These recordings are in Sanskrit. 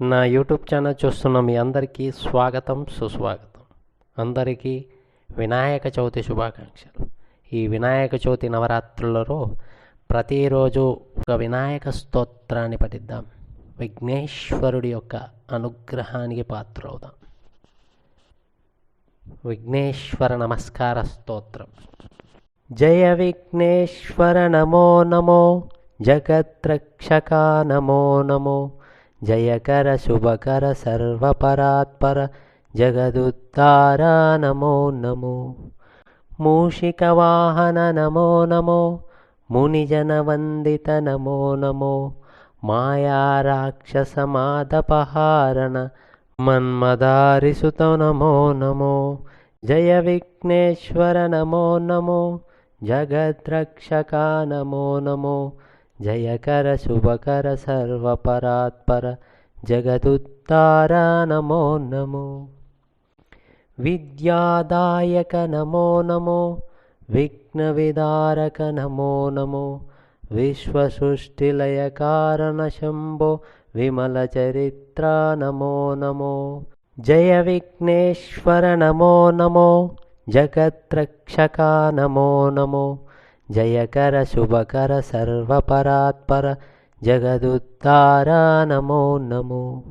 నా యూట్యూబ్ ఛానల్ చూస్తున్న మీ అందరికీ స్వాగతం సుస్వాగతం. అందరికీ వినాయక చవితి శుభాకాంక్షలు. ఈ వినాయక చవితి నవరాత్రులలో ప్రతిరోజు ఒక వినాయక స్తోత్రాన్ని పఠిద్దాం. విఘ్నేశ్వరుడి యొక్క అనుగ్రహానికి పాత్రవుదాం. విఘ్నేశ్వర నమస్కార స్తోత్రం. జయ విఘ్నేశ్వర నమో నమో జగత్రక్షక నమో నమో जयकर शुभकर सर्वपरात्पर जगदुत्तर नमो नमो। मूषिकवाहन नमो नमो। मुनिजनवन्दित नमो नमो। मायाराक्षसमादपहारण मन्मदारिसुत नमो नमो। जय विघ्नेश्वर नमो नमो। जगद्रक्षका नमो नमो। जयकर शुभकर सर्वपरात्पर जगदुत्तार नमो नमो। विद्यादायक नमो नमो। विघ्नविदारक नमो नमो। विश्वसृष्टिलयकारणशम्भो विमलचरित्रा नमो नमो। जय विघ्नेश्वर नमो नमो। जगत्रक्षका नमो नमो। जयकर शुभकर सर्वपरात्पर जगदुत्तरा नमो नमो।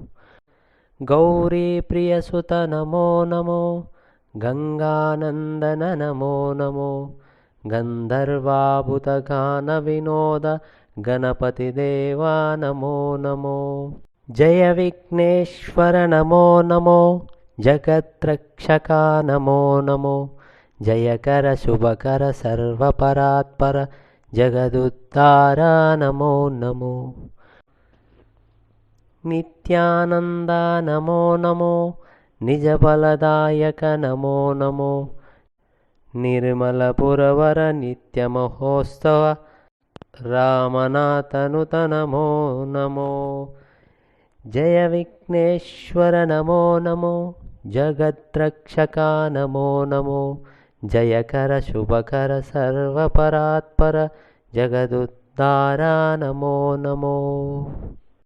गौरीप्रियसुत नमो नमो। गङ्गानन्दन नमो नमो। गन्धर्वाभुतगानविनोद गणपतिदेवा नमो नमो। जय विघ्नेश्वर नमो नमो। जगद्रक्षका नमो नमो। जयकर शुभकर सर्वपरात्पर जगदुद्धारा नमो नमो। नित्यानन्द नमो नमो निजबलदायक नमो नमो। निर्मलपुरवर नित्यमहोत्सव रामनाथनुत नमो नमो। जय विघ्नेश्वर नमो नमो जगद्रक्षका नमो नमो। जयकर शुभकर सर्वपरात्पर जगदुदारा नमो नमो।